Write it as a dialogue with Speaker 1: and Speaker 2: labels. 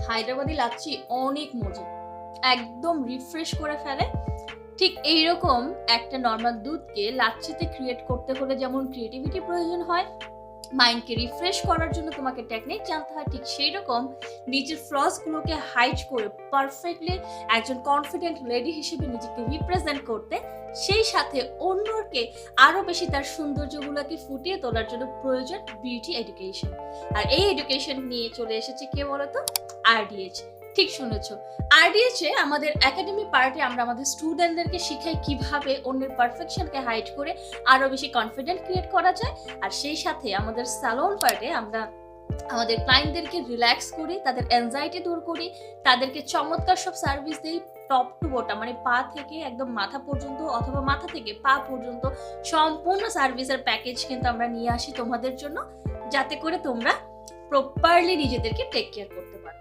Speaker 1: হায়দ্রাবাদি লাচ্ছি অনেক মজা। একদম রিফ্রেশ করে ফেলে। ঠিক এইরকম একটা নর্মাল দুধকে লাচ্ছিতে ক্রিয়েট করতে হলে যেমন ক্রিয়েটিভিটি প্রয়োজন হয় মাইন্ডকে রিফ্রেশ করার জন্য তোমাকে টেকনিক জানতে হয়। ঠিক সেই রকম নিজের ফ্লসগুলোকে হাইড করে পারফেক্টলি একজন কনফিডেন্ট লেডি হিসেবে নিজেকে রিপ্রেজেন্ট করতে, সেই সাথে অন্যকে আরও বেশি তার সৌন্দর্যগুলোকে ফুটিয়ে তোলার জন্য প্রয়োজন বিউটি এডুকেশন আর এই এডুকেশন নিয়ে চলে এসেছে কে বলতো? আরডিএইচ ঠিক শুনেছ। আরডিএইচ এ আমাদের একাডেমি পার্টে আমরা আমাদের স্টুডেন্টদেরকে শিখাই কীভাবে অন্যের পারফেকশনকে হাইড করে আরও বেশি কনফিডেন্ট ক্রিয়েট করা যায়। আর সেই সাথে আমাদের স্যালন পার্টে আমরা আমাদের ক্লায়েন্টদেরকে রিল্যাক্স করি, তাদের অ্যাংজাইটি দূর করি, তাদেরকে চমৎকার সব সার্ভিস দিই টপ টু বোটা মানে পা থেকে একদম মাথা পর্যন্ত অথবা মাথা থেকে পা পর্যন্ত সম্পূর্ণ সার্ভিসের প্যাকেজ কিন্তু আমরা নিয়ে আসি তোমাদের জন্য, যাতে করে তোমরা প্রপারলি নিজেদেরকে টেক কেয়ার করতে পারো।